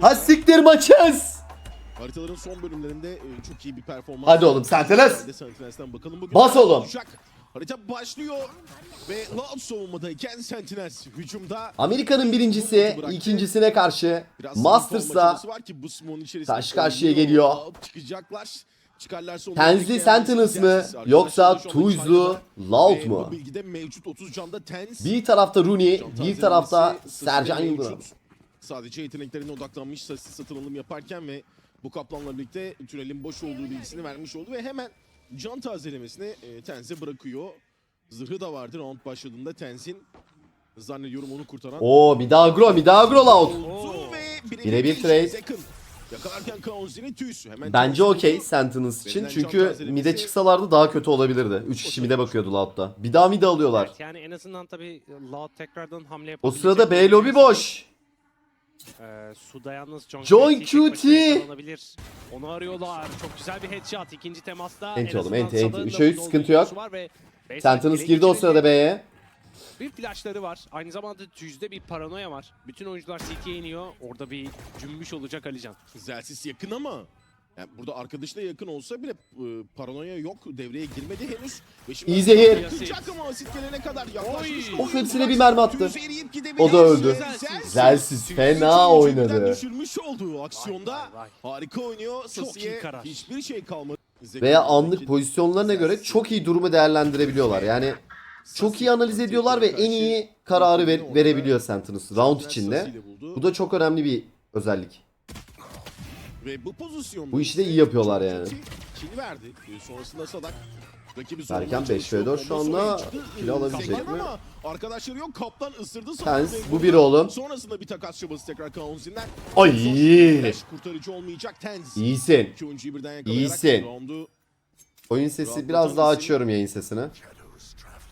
Ha siktir maçız. Haritaların son bölümlerinde e, çok iyi bir performans. Hadi oğlum, Sentinels. Hadi Sentinels'ten bakalım bugün. Bas oğlum. Harita başlıyor ve Loud savunmadayken Sentinels hücumda. Amerika'nın birincisi ikincisine karşı Biraz Masters'la savunma var ki bu smoke'un içerisinde karşı karşıya oynuyor. geliyor. Loud çıkacaklar. Tenzli bekleyen Sentinels mı yoksa China'da Loud ve mu? Bu bilgide mevcut 30 canda Tenz. Bir tarafta Rooney, bir tarafta Sercan. Yıldırım. Sadece yeteneklerine odaklanmış sessiz satın alım yaparken ve bu kaplanla birlikte tünelin boş olduğu bilgisini vermiş oldu ve hemen can tazelemesini e, Tenz'e bırakıyor. Zırhı da vardı round başladığında Tenz'in zannediyorum onu kurtaran Oo Midagro, Midagro Loud. oldu ve Birebir trade. Zekın. Yakalarken Kaonzi'nin tüysü. Hemen Bence okey. Sentinels için çünkü mid'e çıksalardı daha kötü olabilirdi. 3 kişi mid'e bakıyordu Loud'da. Bir daha mid'e alıyorlar. Evet, yani en azından tabii Loud tekrardan hamle O sırada B lobby boş. Ee, Suda yalnız John, John yakalanabilir. Onu arıyorlar. Çok güzel bir headshot. İkinci temasta. Enti en oğlum, enti, enti. Sada'nın Bir da şey yok, burada sıkıntı olduğu yok. Sentinels girdi o sırada B'ye. Bir flashları var. Aynı zamanda düzde bir paranoya var. Bütün oyuncular CT'ye iniyor. Orada bir cümbüş olacak Alican. Zelsis yakın ama yani burada arkadaşla yakın olsa bile e, paranoya yok. Devreye girmedi henüz. Ve şimdi İyi zehir. Yakacak ama asit gelene kadar yaklaşmış. Oy. Of, hepsine bir mermi attı. O da öldü. Zelsiz fena oynadı. düşürmüş olduğu aksiyonda harika oynuyor. Sasiye hiçbir şey kalmadı. Veya anlık pozisyonlarına göre çok iyi durumu değerlendirebiliyorlar. Yani çok iyi analiz ediyorlar ve en iyi kararı ver- verebiliyor Sentinels round içinde. Bu da çok önemli bir özellik. Ve bu pozisyonda Bu işi de iyi yapıyorlar yani. Kili verdi. Sonrasında Sadak savunmaya 5 ve 4 şu anda Ee, alabilecek mi? Arkadaşları yok. Kaplan ısırdı. Tens, bu bir oğlum. Sonrasında bir takas çabası tekrar Kaunzin'den. Ay. Beş kurtarıcı olmayacak Tens. İyisin. İyisin. Oyun sesi biraz daha açıyorum yayın sesini.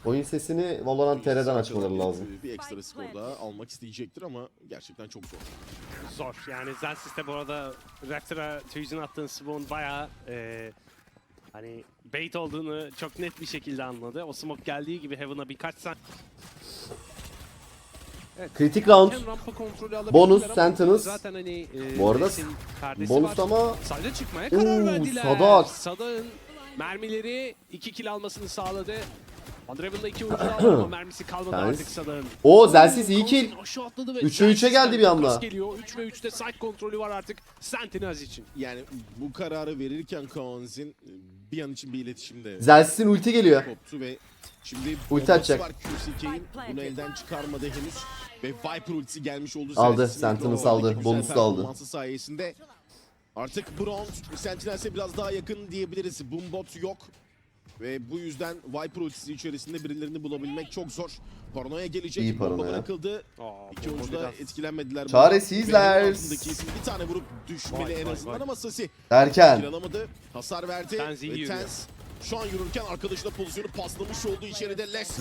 Oyun sesini Valorant TR'den açmaları lazım. Bir ekstra skor daha almak isteyecektir ama gerçekten çok zor. Zor. Yani Zelsis de bu arada Raptor'a Tüyüz'ün attığın spawn bayağı e, hani bait olduğunu çok net bir şekilde anladı. O smoke geldiği gibi Heaven'a birkaç saniye Kritik round. Bonus, Sentinels. Zaten hani e, Bu arada Bonus var. ama Sayda çıkmaya karar Oo, verdiler. Sadak. Sadak'ın mermileri 2 kill almasını sağladı. Unravel'da 2 oyuncu aldı ama mermisi kalmadı artık Sadak'ın. o Zelsiz iyi kill. Coulson aşağı atladı ve 3'e 3'e Zelsiz'den geldi bir anda. Geliyor. 3 ve 3'te side kontrolü var artık Sentinels için. Yani bu kararı verirken Kaunzin bir an için bir iletişimde Zelsiz'in ulti geliyor. koptu ve şimdi Ulti atacak. var bunu elden çıkarmadı henüz ve Viper ultisi gelmiş oldu. Aldı, Sentinels aldı, bonus da aldı. sayesinde artık Brown Sentinels'e biraz daha yakın diyebiliriz. Boombot yok. Ve bu yüzden Viper ultisi içerisinde birilerini bulabilmek çok zor. Paranoya gelecek. İyi Bomba paranoya. bırakıldı. Aa, İki oyuncu da etkilenmediler. Çaresizler. Bir tane vurup düşmeli Vay, en vay, azından vay. ama Sasi Derken kiralamadı. Hasar verdi. İyi Ve yürüyor. Tens şu an yürürken arkadaşına pozisyonu paslamış olduğu içeride Les.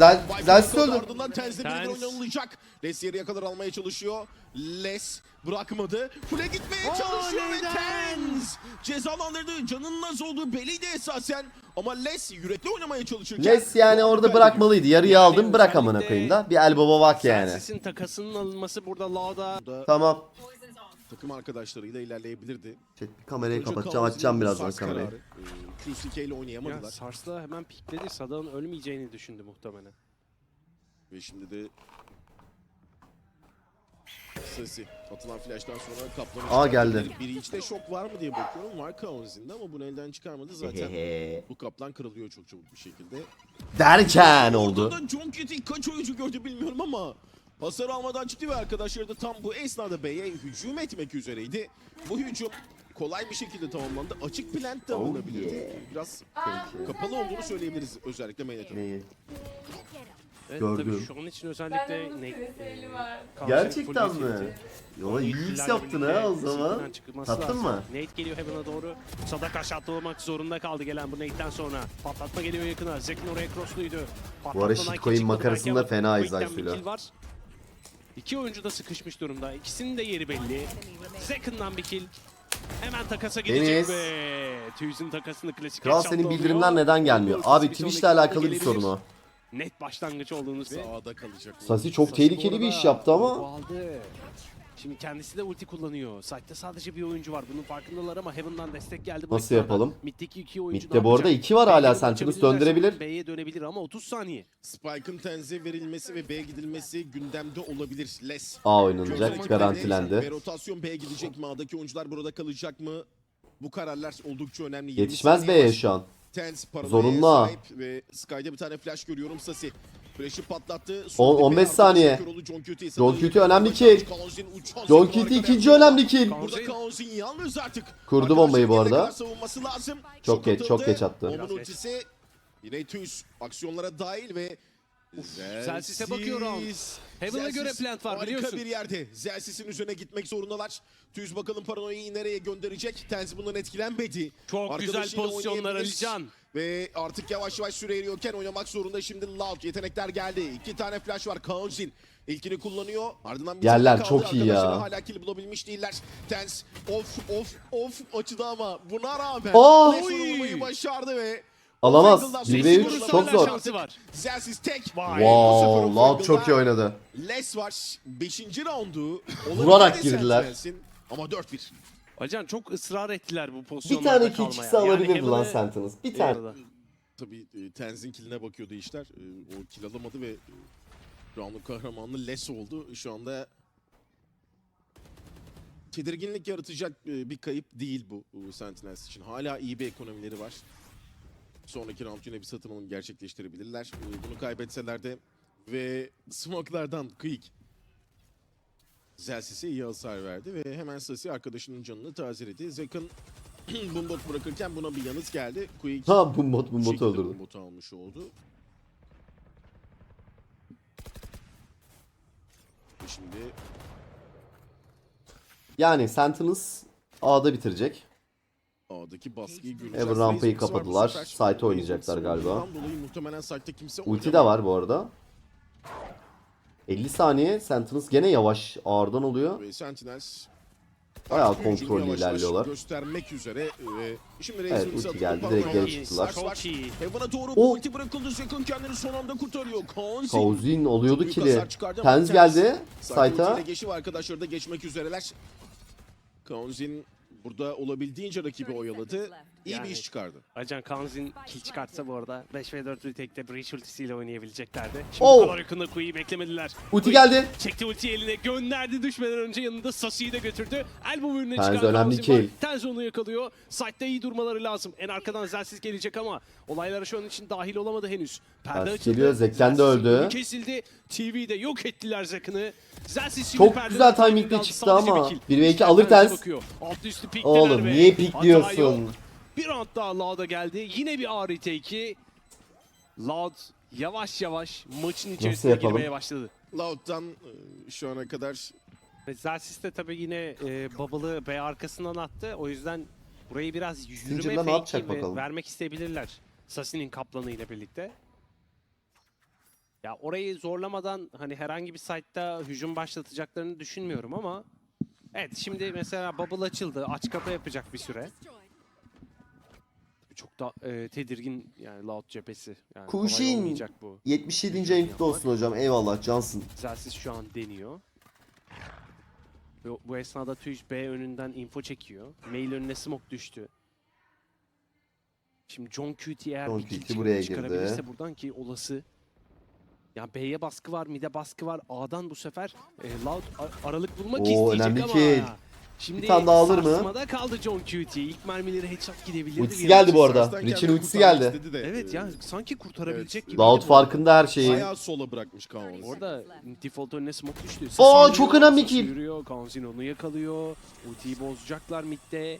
Kaldı, öldü. Ardından Tens'le birileri oynanılacak. Les yere kadar almaya çalışıyor. Les bırakmadı. Kule gitmeye Aa, çalışıyor ve neden? Tens cezalandırdı. Canının az olduğu belliydi esasen. Ama Les yürekli oynamaya çalışırken. Les yani orada bırakmalıydı. Yarıyı Yani aldım bırak amına koyayım da. Bir el baba bak yani. Zelsis'in takasının alınması burada Burada Tamam. Takım arkadaşlarıyla ilerleyebilirdi. Şey, kamerayı Önce kapatacağım açacağım bu birazdan sars kamerayı. kararı. Ee, QCK ile ya oynayamadılar. Sars'la hemen pikledi. Sadak'ın ölmeyeceğini düşündü muhtemelen. Ve şimdi de Sesi atılan flash'tan sonra Kaplan'ı Aa, çıkartabilir. geldi. Biri içte şok var mı diye bakıyorum. Var Kaunzi'nde ama bunu elden çıkarmadı zaten. Bu Kaplan kırılıyor çok çabuk bir şekilde. Derken oldu. Da John Kitty kaç oyuncu gördü bilmiyorum ama hasar almadan çıktı ve arkadaşları da tam bu esnada B'ye hücum etmek üzereydi. Bu hücum kolay bir şekilde tamamlandı. Açık plant Oh alınabilirdi. yeah. Biraz kapalı olduğunu söyleyebiliriz özellikle. Neyi? Evet, Gördüm. Tabii şu an için özellikle ne, e, Gerçekten mi? Yola iyi Ultilerle X yaptın ha o zaman. Tattın mı? Nate geliyor Heaven'a doğru. Sadak aşağı atlamak zorunda kaldı gelen bu Nate'den sonra. Patlatma geliyor yakına. Zekin oraya crossluydu. Bu ara shitcoin makarasında fenayız Aysu'yla. kill var. İki oyuncu da sıkışmış durumda. İkisinin de yeri belli. Zekin'dan bir kill. Hemen takasa gidecek Deniz. ve Tüyüz'ün takasını klasik Kral headshot'la senin alıyor. bildirimler neden gelmiyor? Abi bir Twitch'le sonraki alakalı bir gelebilir. sorun o. Net başlangıç olduğunu Sağda kalacak. Sasi çok Sasi tehlikeli bir iş yaptı ama aldı. Şimdi kendisi de ulti kullanıyor. Site'de sadece bir oyuncu var. Bunun farkındalar ama Heaven'dan destek geldi. bu Nasıl esnada. yapalım? Mid'deki iki oyuncu Mid'de bu arada yapacak? iki var hala. Sentinels döndürebilir. B'ye dönebilir ama 30 saniye. Spike'ın tenze verilmesi ve B'ye gidilmesi gündemde olabilir. Les. A Ve oynanacak garantilendi. rotasyon B'ye gidecek mi? A'daki oyuncular burada kalacak mı? Bu kararlar oldukça önemli. 20 Yetişmez B'ye şu an. Zorunlu ve Sky'da bir tane flash görüyorum Sasi. Flash'ı patlattı. On- 15 saniye. John Cutie John Cutie önemli kill. John Kitty ikinci önemli kill. Burada Kaos'un yalnız artık. Kurdu bombayı bu arada. savunması lazım. Çok geç, çok geç attı. Ultisi yine tüz aksiyonlara dahil ve Zelsis'e bakıyor round. Heaven'a göre plant var, harika biliyorsun. bir yerde. Zelsis'in üzerine gitmek zorundalar. Tüz bakalım paranoyayı nereye gönderecek. Tenz bundan etkilenmedi. Çok güzel Arkadaşıyla pozisyonlar oynayabilir. Alican. Ve artık yavaş yavaş süre eriyorken oynamak zorunda şimdi Loud. Yetenekler geldi. İki tane flash var. Kaunzin ilkini kullanıyor. Ardından bir Yerler tane kaldı. çok iyi ya. Hala kill bulabilmiş değiller. Tens of of of açıda ama buna rağmen Oh! Başardı ve Alamaz. Fangle'dan 1 sonra ve skoru 3 hala çok zor. Zelsiz tek. Wow, Loud çok iyi oynadı. Les var. 5. roundu. Vurarak girdiler. Ama 4-1. Acan çok ısrar ettiler bu Bir pozisyonlarda tane kill çıksa Yani alabilirdi lan Heaven'ı- Sentinels. Bir tane. Eyvallah. Tabii e, Tenz'in killine bakıyordu işler. E, O kill alamadı ve e, round'un kahramanı Les oldu. Şu anda tedirginlik yaratacak e, bir kayıp değil bu e, Sentinels için. Hala iyi bir ekonomileri var. Sonraki round yine bir satın alım gerçekleştirebilirler. E, Bunu kaybetseler de ve smoke'lardan Quick Zelsis'e iyi hasar verdi ve hemen Sasi arkadaşının canını tazeledi. Zek'in bombot bırakırken buna bir yanıt geldi. Quick Ha bu mod bu mod şekilde öldürdü. bombotu almış oldu. Ve Şimdi Yani Sentinels A'da bitirecek. A'daki baskıyı göreceğiz. Ever rampayı kapadılar. Site'e oynayacaklar galiba. Dolayı muhtemelen site'te kimse Ulti oynamıyor. de var bu arada. 50 saniye Sentinels gene yavaş ağırdan oluyor. Bayağı kontrollü ilerliyorlar. göstermek üzere. Ve şimdi Evet, ulti geldi, direkt geri çıktılar. O- bu ulti bırakıldı. Zekon kendini son anda kurtarıyor. Kaonzi. Kauzin oluyordu Büyük kili. Tenz geldi Site'a. site'a. geçiyor arkadaşları da geçmek üzereler. Kaonzin burada olabildiğince rakibi oyaladı. İyi Yani- bir iş çıkardı. Acan Kanzin kill çıkartsa bu arada 5 ve 4 retake'de Breach ultisiyle oynayabileceklerdi. Şimdi Oh! bu kadar yakında Kui'yi beklemediler. Ulti Kui geldi. Çekti ultiyi eline gönderdi düşmeden önce yanında Sasi'yi de götürdü. Elbow önüne Tenz çıkan önemli Kanzin var. kill. Tenz onu yakalıyor. Site'de iyi durmaları lazım. En arkadan Zelsiz gelecek ama olaylara şu an için dahil olamadı henüz. Perde Ters açıldı. geliyor, Zekten de öldü. Kesildi. TV'de yok ettiler Zek'ını. Zelsiz şimdi Çok perdeden güzel timingle çıktı Sadece ama bir kill. 1 ve 2 İşte alır Tens. bakıyor. Üstü Oğlum ve niye hata yok. pikliyorsun? Bir round daha Loud'a geldi. Yine bir ağır retake'i. Loud yavaş yavaş maçın içerisine girmeye başladı. Loud'dan e, şu ana kadar Ve Zersis de tabii yine e, Bubble'ı B arkasından attı. O yüzden burayı biraz yürüme fake'i vermek isteyebilirler. Sasi'nin kaplanı ile birlikte. Ya orayı zorlamadan hani herhangi bir site'da hücum başlatacaklarını düşünmüyorum ama Evet şimdi mesela Bubble açıldı. Aç kapa yapacak bir süre. Çok da e, tedirgin yani Loud cephesi. Yani kolay Kuşin. olmayacak bu. 77. ayınkta olsun hocam. Eyvallah cansın. Zelsiz şu an deniyor. Bu, bu esnada Twitch B önünden info çekiyor. Mail önüne smoke düştü. Şimdi John Cutie eğer John bir kill buraya çıkarabilirse girdi. buradan ki olası. Ya B'ye baskı var, mid'e baskı var. A'dan bu sefer e, Loud a- aralık bulmak Oo, isteyecek önemli ama. kill. Şimdi Bir tane daha alır mı? kaldı John Cutie. İlk mermileri headshot gidebilirdi. Ultisi geldi bu arada. Sars'tan Rich'in kendini ultisi kurtarmak geldi. istedi de, Evet ya sanki kurtarabilecek evet. gibi. Loud farkında her şeyi. Bayağı sola bırakmış Kaonzi. Orada default önüne smoke düştü. Aa, Sesi çok önemli kill. Yürüyor. Kanzin onu yakalıyor. Ultiyi bozacaklar midde.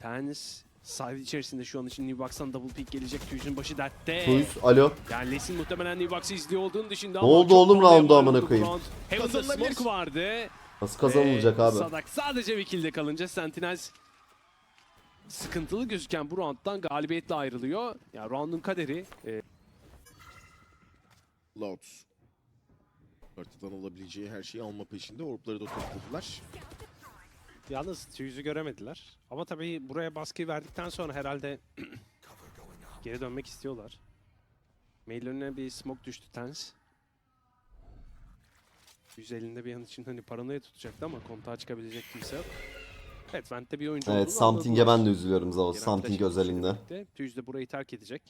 Tens side içerisinde şu an için New Box'tan double pick gelecek. Tuğ'un başı dertte. Tuyuz alo. Yani Les'in muhtemelen New Box'ı izliyor olduğunu düşündü Ne ama oldu çok oğlum var amına koyayım? round. Heaven'da Kazanılabilir. smoke vardı. Nasıl kazanılacak abi? Sadak sadece bir kill'de kalınca Sentinels sıkıntılı gözüken bu round'dan galibiyetle ayrılıyor. Yani round'un kaderi e, Loud. Haritadan alabileceği her şeyi alma peşinde. Orpları da topladılar. Yalnız yüzü göremediler. Ama tabii buraya baskıyı verdikten sonra herhalde geri dönmek istiyorlar. Mail önüne bir smoke düştü Tens. Yüz elinde bir an için hani paranoya tutacaktı ama kontağa çıkabilecek kimse yok. Evet Vent'te bir oyuncu Evet Something'e ben de üzülüyorum Zavos. Something özelinde. Tüyüz de burayı terk edecek.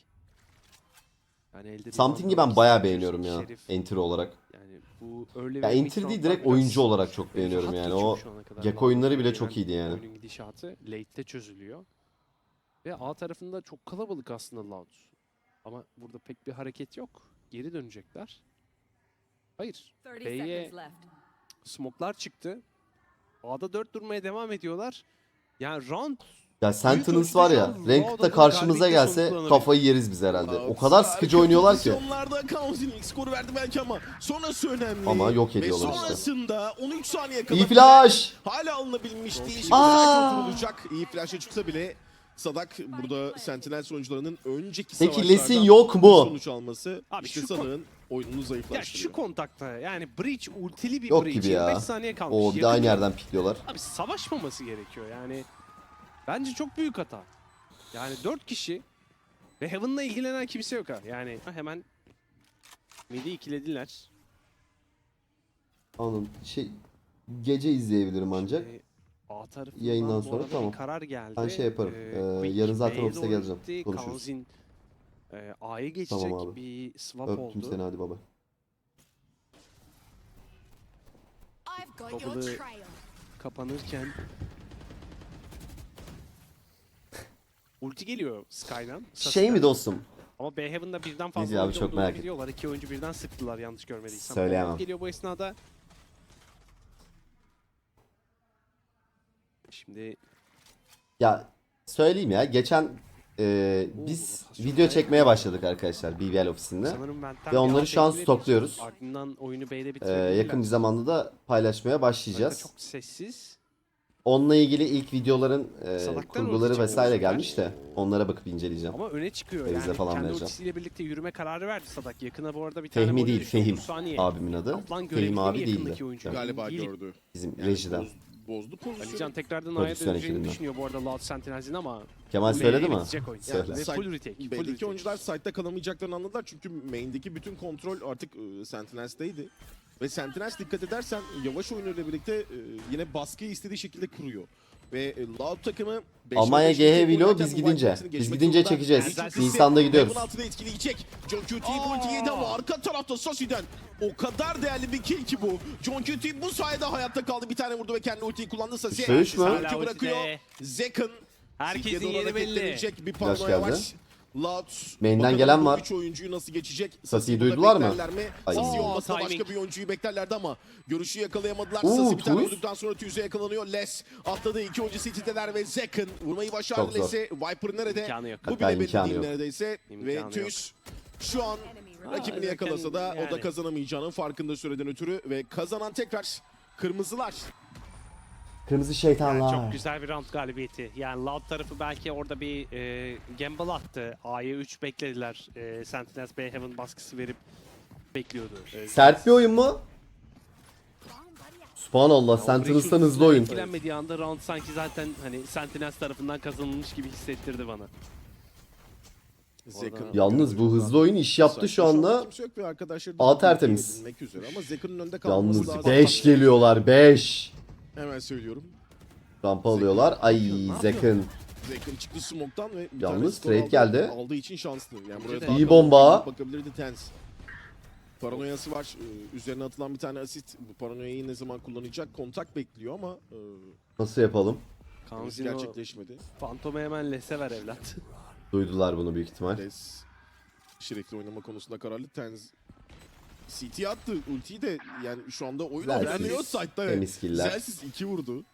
Yani elde Something'i ben bayağı beğeniyorum ya. Şerif. Entry olarak. Yani bu öyle Ya entry değil direkt oyuncu olarak çok beğeniyorum yani. O. Gekko oyunları bile çok iyiydi yani. Oyunun gidişatı late'te çözülüyor. Ve A tarafında çok kalabalık aslında Loud. Ama burada pek bir hareket yok. Geri dönecekler. Hayır. 30 B'ye seconds left. smoklar çıktı. A'da 4 durmaya devam ediyorlar. Yani round Ya Sentinels var ya, an Ranked'da karşımıza gelse kafayı yeriz biz herhalde. O kadar sıkıcı oynuyorlar ki. Skoru verdi belki ama sonrası önemli. Ama yok ediyorlar işte. sonrasında 13 saniye kala İyi flash! hala alınabilmiş değil. Şimdi oturulacak. İyi flash'a çıksa bile Sadak burada Sentinel sonucularının önceki Peki savaşlardan Lesin yok mu? sonuç alması Abi işte şu Oyununu ya zayıflaştırıyor. şu kontakta yani Breach ultili bir Yok Breach gibi ya. 25 saniye kalmış. O bir de aynı yerden pikliyorlar. Abi savaşmaması gerekiyor yani. Bence çok büyük hata. Yani 4 kişi ve Heaven'la ilgilenen kimse yok ha. Yani hemen midi ikilediler. Anladım. Şey gece izleyebilirim ancak. Ee, A tarafından Yayından sonra tamam. karar geldi. Ben şey yaparım, ee, Quick yarın zaten ofise geleceğim. Konuşuruz. Kanzin e, A'ya geçecek Tamam abi. bir swap Öptüm oldu. seni hadi baba. I've got your Babalı- trail. Kapanırken Ulti geliyor Sky'dan. Şey mi dostum? Ama B Heaven'da birden Neyse fazla abi, oyuncu çok olduğunu merak ettim. biliyorlar. İki oyuncu birden sıktılar yanlış görmediysem. Söyleyemem. Bomba Geliyor bu esnada. Şimdi Ya söyleyeyim ya geçen e, biz video çekmeye başladık arkadaşlar BBL ofisinde. Ve onları şu an stokluyoruz. E, yakın bir zamanda da paylaşmaya başlayacağız. çok sessiz. Onunla ilgili ilk videoların e, kurguları vesaire gelmiş de onlara bakıp inceleyeceğim. Ama öne çıkıyor Revize yani. falan Kendi vereceğim. birlikte yürüme kararı verdi Sadak. Yakına bu arada bir tane Fehmi değil, Fehim 30 saniye. abimin adı. Fehim abi değildi. yakındaki oyuncu? Galiba gördü. Bizim Yani rejiden. Boz- bozdu pozisyonu. Alican tekrardan A'ya döneceğini ekibinden. düşünüyor bu arada Loud Sentinels'in ama Kemal söyledi mi? bitecek oyun. Söyle. Ve Side- full retake. Full B'deki retake. oyuncular site'da kalamayacaklarını anladılar çünkü main'deki bütün kontrol artık e, Sentinels'teydi. Ve Sentinels dikkat edersen yavaş oyunuyla birlikte e, yine baskıyı istediği şekilde kuruyor. Ve e, Loud takımı Almanya GH Vilo biz gidince. Biz gidince çekeceğiz. Nisan'da gidiyoruz. Etkileyecek. John Cutie bu ulti yedi ama arka tarafta Sasi'den o kadar değerli bir kill ki bu. John Cutie bu sayede hayatta kaldı. Bir tane vurdu ve kendi ultiyi kullandı. Sasi üç mü? bırakıyor. Zekan Herkesin yeri belli. hareketlenecek Bir paranoya geldi. Loud. Main'den gelen var. Üç oyuncuyu nasıl geçecek? Sasi'yi duydular mı? Mi? Ay. Sasi olmasa başka bir oyuncuyu beklerlerdi ama görüşü yakalayamadılar. Oo, Sasi bir tane vurduktan sonra Tuz'a yakalanıyor. Les atladı. iki oyuncu City'deler ve Zekan vurmayı başardı. Les'e. Viper nerede? İmkanı yok. Bu Hatta bile belli değil neredeyse. ve Tuz şu an rakibini yakalasa da o da kazanamayacağının farkında süreden ötürü ve kazanan tekrar kırmızılar. Kırmızı Yani şeytanlar. çok güzel bir round galibiyeti. Yani Loud tarafı belki orada bir e, gamble attı. A'ya 3 beklediler. E, Sentinels B Heaven baskısı verip bekliyordu. E, Sert bir oyun mu? Subhanallah Sentinels'tan hızlı oyun. Etkilenmediği anda round sanki zaten hani Sentinels tarafından kazanılmış gibi hissettirdi bana. Zekan. Yalnız bu hızlı oyun iş yaptı şu anda. Arkadaşları A tertemiz. Yalnız lazım. 5 geliyorlar 5. Hemen söylüyorum. Rampa alıyorlar. Ay Zekın. Zekan çıktı smoke'tan ve bir Yalnız tane skor trade aldı. geldi. Aldığı için şanslı. Yani buraya İyi kalabalık bomba. Bakabilirdi Tens. Paranoyası var. Ee, Üzerine atılan bir tane asit. Bu paranoyayı ne zaman kullanacak? Kontak bekliyor ama e, Nasıl yapalım? henüz Kanzino gerçekleşmedi. Fantom'u hemen lese ver evlat. Duydular bunu büyük ihtimal. Les şerefli oynama konusunda kararlı. Tens CT attı. Ultiyi de yani şu anda oyun Güzel oynanıyor siz. site'da. Temiz killer. Zelsiz 2 vurdu.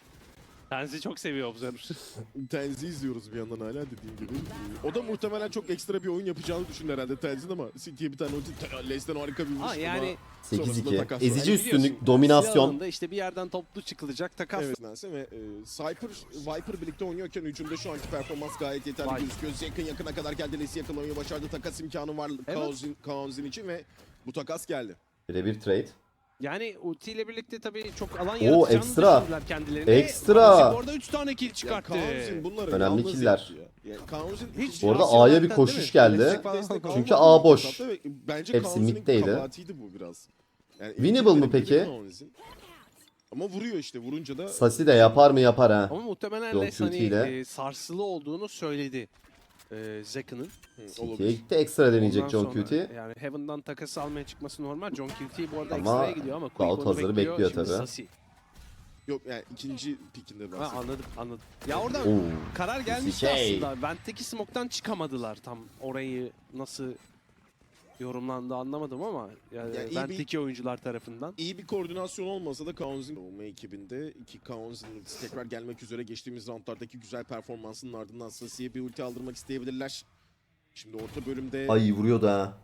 Tenzi çok seviyor Observer. Tenzi izliyoruz bir yandan hala dediğim gibi. O da muhtemelen çok ekstra bir oyun yapacağını düşündü herhalde Tenzi'nin ama City'ye bir tane ulti. Les'ten harika bir vuruş Ha yani 8-2. takas var. Ezici biliyorsun, üstünlük, dominasyon. işte bir yerden toplu çıkılacak takas. Evet ve e, Cypher, Viper birlikte oynuyorken hücumda şu anki performans gayet yeterli Vay. gözüküyor. Yakın yakına kadar geldi. Les'i yakalamayı başardı. Takas imkanı var Kaos'in Kaos'in için ve bu takas geldi. Birebir trade. Yani ultiyle birlikte tabii çok alan Oo, yaratacağını ekstra. düşündüler kendilerine. Ekstra. Kaos'in Bu arada 3 tane kill Ya çıkarttı. Kaos'in bunları Önemli yalnız killer. yaptı ya. Ya Kaos'in Hiç Bu arada A'ya bir koşuş geldi. Çünkü A boş. Bence Hepsi middeydi. kabahatiydi bu biraz. Yani Winnable mı peki? Kaunz'in. Ama vuruyor işte. Vurunca da Sasi de yapar mı yapar ha. Ama muhtemelen John Les hani ile. e, sarsılı olduğunu söyledi e, Zeka'nın. Olabilir. gitti ekstra deneyecek Ondan John sonra Cutie. Yani Heaven'dan takas almaya çıkması normal. John Cutie bu arada Ama ekstraya gidiyor ama Quick Cloud onu hazırı bekliyor. bekliyor Şimdi tabii. Sasi. Yok yani ikinci pikinde Ha, bahsediyorum. anladım anladım. Ya orada Oo. karar gelmişti CK. aslında. Vent'teki smoke'tan çıkamadılar tam orayı nasıl yorumlandı anlamadım ama yani Ya iyi bir- oyuncular tarafından. İyi bir koordinasyon olmasa da Kaunz'in olma ekibinde iki Kaunz'in tekrar gelmek üzere geçtiğimiz roundlardaki güzel performansının ardından Sasi'ye bir ulti aldırmak isteyebilirler. Şimdi orta bölümde Ay vuruyor da.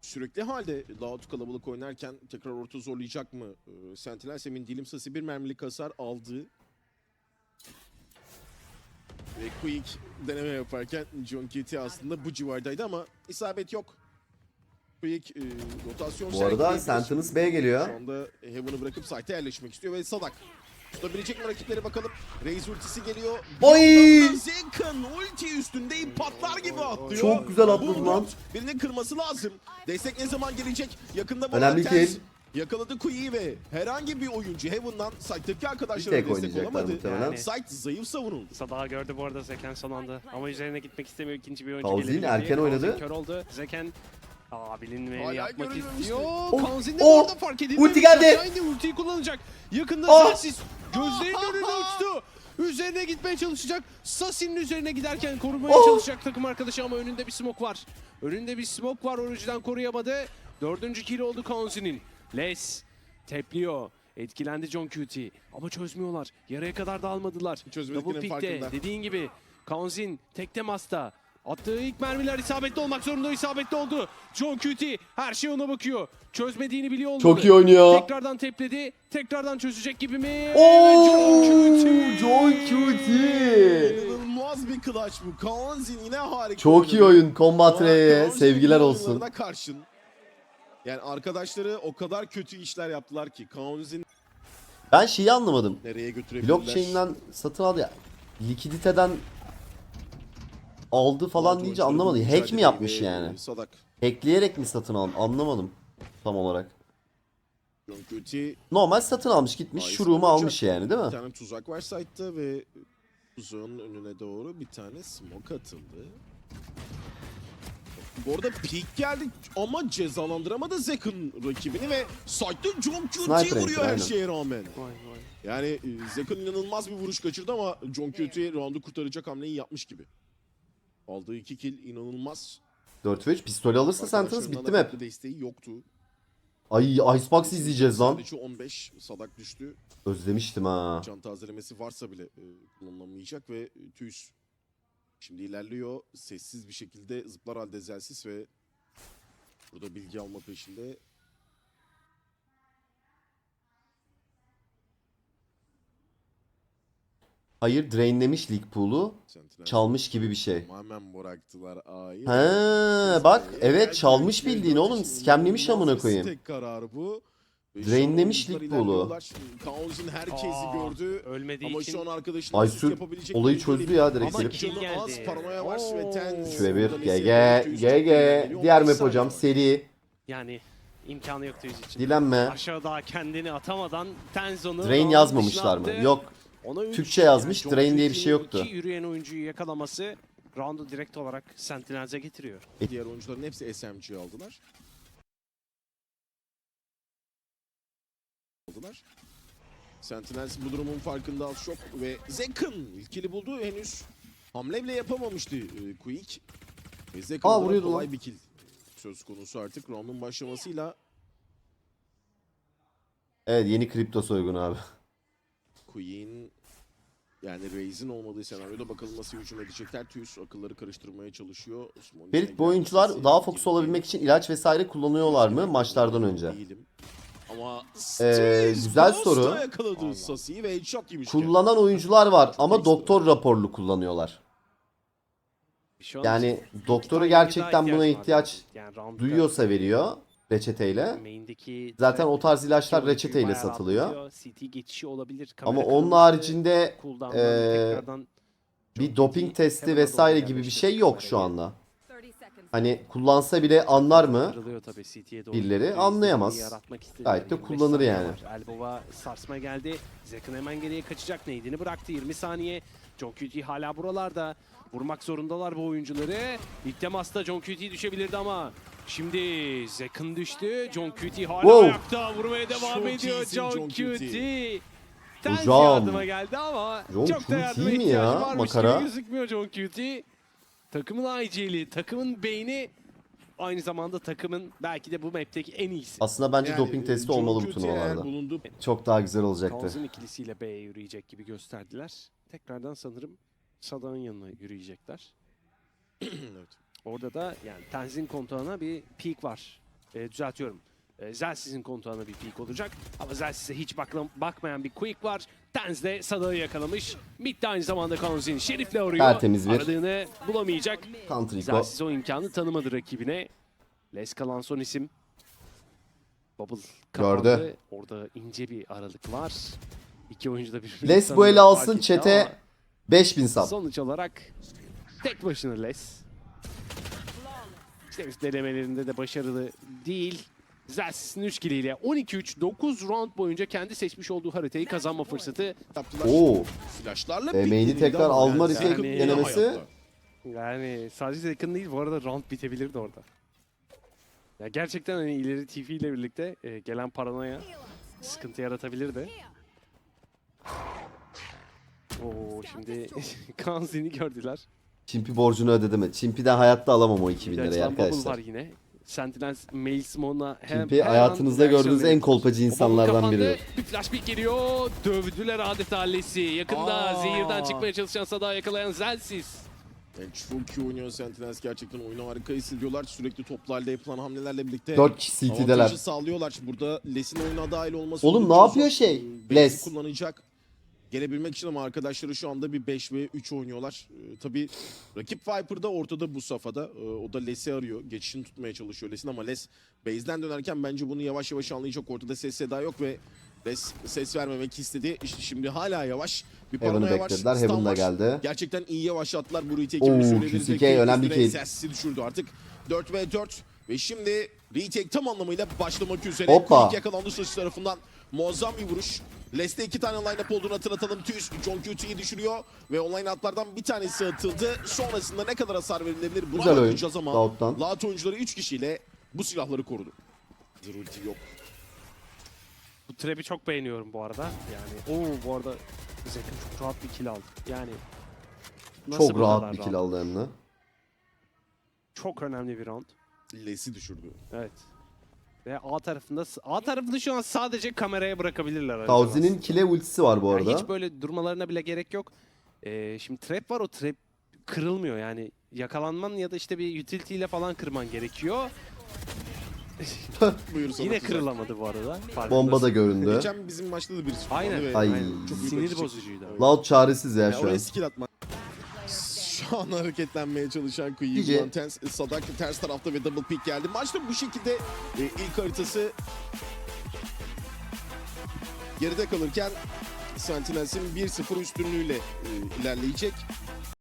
sürekli halde Laut kalabalık oynarken tekrar orta zorlayacak mı? Ee, Sentinel emin değilim. Sasi bir mermilik hasar aldı. Ve Quick deneme yaparken John Kitty aslında bu civardaydı ama isabet yok. Quick e, rotasyon Bu arada. Sentence B geliyor. Şu anda Heaven'ı bırakıp site'e yerleşmek istiyor ve Sadak. Tutabilecek mi rakipleri bakalım. Raze ultisi geliyor. Oy! Zekan ulti üstünde patlar gibi atlıyor. Çok güzel atladı lan. Birinin kırması lazım. Destek ne zaman gelecek? Yakında bu Önemli kill. Yakaladı Kuyi'yi ve herhangi bir oyuncu Heaven'dan arkadaşlarına tek destek olamadı. Yani. Site zayıf savunuldu. Sadağı gördü bu arada Zeken son anda. Ama üzerine gitmek istemiyor ikinci bir oyuncu diye. erken oynadı. Kör oldu. Zeken Aa bilinmeyeni Hala yapmak istiyor. Oh, Kauzin de oh, bu arada fark edildi. ulti geldi. Aynı ultiyi kullanacak. Yakında Oh. Sensiz gözlerinin önüne uçtu. Üzerine gitmeye çalışacak. Sasi'nin üzerine giderken korumaya Oh. çalışacak takım arkadaşı ama önünde bir smoke var. Önünde bir smoke var. Orucudan koruyamadı. Dördüncü kill oldu Kaunzi'nin. Les tepliyor. Etkilendi John Cutie. Ama çözmüyorlar. Yarıya kadar da almadılar. Çözmediklerinin Double pick'te farkında. dediğin gibi Kaunzin tek temasta. Attığı ilk mermiler isabetli olmak zorunda isabetli oldu. John Cutie her şey ona bakıyor. Çözmediğini biliyor olmalı. Çok iyi oynuyor. Tekrardan tepledi. Tekrardan çözecek gibi mi? Oo, John Cutie. John Cutie. İnanılmaz bir clutch bu. Kaunzin yine harika Çok iyi oynadı. oyun Combat R'ye sevgiler olsun. karşın. Yani arkadaşları o kadar kötü işler yaptılar ki Kaunzin Ben şeyi anlamadım. nereye götürebilirler? Blockchain'den satın aldı ya. Likiditeden aldı falan deyince anlamadım. Hack mi yapmış yani? Sadak. Hackleyerek mi satın aldı? Anlamadım tam olarak. Cutie Normal satın almış gitmiş şurumu almış yani değil bir mi? tane tuzak var site'da ve tuzağın önüne doğru bir tane smoke atıldı. Bu arada peek geldi ama cezalandıramadı Zek'in rakibini ve site'da John Cutie'yi vuruyor her aynen. şeye rağmen. Vay vay. Yani Zek'in inanılmaz bir vuruş kaçırdı ama John Cutie roundu kurtaracak hamleyi yapmış gibi. Aldığı iki kill inanılmaz. 4 ve 3 pistol alırsa Arkadaşlarından bitti map. desteği yoktu. Ay Icebox izleyeceğiz lan. Sadece 15 sadak düştü. Özlemiştim ha. Can tazelemesi varsa bile e, kullanılamayacak ve e, Tüys şimdi ilerliyor. Sessiz bir şekilde zıplar halde zelsiz ve burada bilgi alma peşinde. Hayır drainlemiş lig pool'u. Çalmış gibi bir şey. Tamamen bıraktılar A'yı. He bak evet çalmış bildiğin oğlum. Skemlemiş amına koyayım. Tek bu. An Drainlemiş lig. Kaos'un herkesi Aa, gördü. Ölmediği Ama için şu an arkadaşının olayı çözdü değil. ya direkt Ama gelip. geldi. az, var ve. Tens 3 ve 1 buradan GG GG diğer 15 map hocam seri yani imkanı yok Tüyüz için. dilenme. Aşağıda kendini atamadan Tenzon'u Drain yazmamışlar mı? Yok. Ona Türkçe yazmış, John drain diye bir şey yoktu. iki yürüyen oyuncuyu yakalaması roundu direkt olarak Sentinels'e getiriyor. Diğer oyuncuların hepsi SMG aldılar. Aldılar. Sentinels bu durumun farkında az çok ve Zekın ilkili buldu henüz hamle bile yapamamıştı e, Quick. Ve Zekın Aa, vuruyordu kolay lan. bir kill söz konusu artık roundun başlamasıyla Evet yeni kripto soygunu abi. Queen yani Raze'in olmadığı senaryoda bakalım nasıl hücum edecekler. Tüys akılları karıştırmaya çalışıyor. Ferit içine bu oyuncular daha fokus olabilmek için ilaç vesaire kullanıyorlar mı maçlardan önce? Değilim. Ama Ee, güzel soru. Kullanan oyuncular var ama doktor raporlu kullanıyorlar. An Yani daha gerçekten buna ihtiyaç duyuyorsa veriyor reçeteyle. main'deki Zaten o tarz ilaçlar reçeteyle satılıyor. CT geçişi olabilir. Ama onun kırılması, haricinde cooldown'dan tekrardan bir doping testi vesaire gibi bir şey yok şu anda. 30 seconds hani kullansa bile anlar mı? Kırılıyor tabii CT'ye doğru. Birileri anlayamaz. yaratmak. Gayet de 25 kullanır saniye yani. var. Elbova sarsma geldi. Zekın hemen geriye kaçacak. Neydini bıraktı 20 saniye. John Cutie hala buralarda. Vurmak zorundalar bu oyuncuları. İlk temasta John Cutie düşebilirdi ama şimdi Zekın düştü. John Cutie hala Wow. ayakta vurmaya devam Çok ediyor John, John Cutie. Ters yardıma geldi ama John çok da yardıma mi ya, makara? gözükmüyor John Cutie. Takımın IG'li, takımın beyni aynı zamanda takımın belki de bu map'teki en iyisi. Aslında bence Yani, doping testi John olmalı bu turnuvalarda. bulunduğu Çok daha güzel olacaktı. Kaos'un ikilisiyle B'ye yürüyecek gibi gösterdiler. Tekrardan sanırım Sada'nın yanına yürüyecekler. evet. Orada da yani Tenzin kontağına bir peak var. E, düzeltiyorum. E, Zelsiz'in kontağına bir peak olacak. Ama Zelsiz'e hiç bakla- bakmayan bir quick var. Tenz de Sada'yı yakalamış. Mid de aynı zamanda Kaos'un Şerif'le arıyor. Tertemiz bir. Aradığını bulamayacak. Counter Eco. Zelsiz o imkanı tanımadı rakibine. Les Kalan son isim. Bubble kapandı. Gördü. Orada ince bir aralık var. İki oyuncu da birbirini Les bu tanıyor, eli fark alsın etti çete ama 5000 sub. Sonuç olarak tek başına Les. Biz denemelerinde de başarılı değil. Zelsiz'in 3 kiliyle 12-3 9 round boyunca kendi seçmiş olduğu haritayı kazanma fırsatı. Oo. Flashlarla Emeğini tekrar alma yani Zekın yine denemesi. Yani sadece yakın değil bu arada round bitebilirdi orada. Ya gerçekten hani ileri TV ile birlikte e, gelen paranoya sıkıntı yaratabilirdi. Oo şimdi Kanzi'ni gördüler. Çimpi borcunu ödedi mi? Çimpi'den hayatta alamam o 2000 Bir lirayı açıdan Bubble var arkadaşlar. yine. Sentinel Mail Simone'la hem Çimpi her an hayatınızda reaksiyon gördüğünüz en verebilir. kolpacı insanlardan kapandı. biridir. Bir flash pick geliyor. Dövdüler adeta Alessi. Yakında Aa. zehirden çıkmaya çalışan Sada yakalayan Zelsiz. Yani çok iyi oynuyor Sentinels gerçekten oyunu harika hissediyorlar. Sürekli toplarla yapılan hamlelerle birlikte 4 kişi CT'deler. avantajı sağlıyorlar. Burada Les'in oyuna dahil olması Oğlum ne yapıyor şey? Les. kullanacak. Gelebilmek için ama arkadaşları şu anda bir 5 ve 3 oynuyorlar. Ee, tabii rakip Viper da ortada bu safhada. Ee, o da Les'i arıyor. Geçişini tutmaya çalışıyor Les'in ama Les base'den dönerken bence bunu yavaş yavaş anlayacak. Ortada ses seda yok ve Les ses vermemek istedi. İşte şimdi hala yavaş. Bir Heaven'ı paranoya var. beklediler. Heaven da var. geldi. Gerçekten iyi yavaşlattılar bu. Oo, bir söyleyebiliriz. QCK Ve önemli üstüne kill. Sessi düşürdü artık. 4 ve 4 ve şimdi retake tam anlamıyla başlamak üzere. Hoppa. Quick yakalandı Saşı tarafından. Muazzam bir vuruş. Leste iki tane line-up olduğunu hatırlatalım. Tüz John Cutie'yi düşürüyor ve online atlardan bir tanesi atıldı. Sonrasında ne kadar hasar verilebilir buna Güzel oyun. ama Daut'tan. Lahat oyuncuları 3 kişiyle bu silahları korudu. Hazır ulti yok. Bu trap'i çok beğeniyorum bu arada. Yani o bu arada Zek'in çok rahat bir kill aldı. Yani nasıl Çok bu rahat kadar bir kill aldı hem de. Çok önemli bir round. Les'i düşürdü. Evet. Ve A tarafında A tarafını şu an sadece kameraya bırakabilirler. Tauzi'nin kile ultisi var bu Yani arada. hiç böyle durmalarına bile gerek yok. Ee, şimdi trap var o trap kırılmıyor yani yakalanman ya da işte bir utility ile falan kırman gerekiyor. Buyur sana Yine Tuzak. kırılamadı bu arada. farkındasın. Bomba da göründü. Geçen bizim maçta da kullandı Aynen. ve Ay. Çok büyük sinir bozucuydu. Loud çaresiz ya Yani şu oraya an. skill atmak. Şu an hareketlenmeye çalışan Kuyi Cici. bulan ters, Sadak ters tarafta ve double pick geldi. Maçta bu şekilde e, ilk haritası geride kalırken Sentinels'in 1-0 üstünlüğüyle e, ilerleyecek.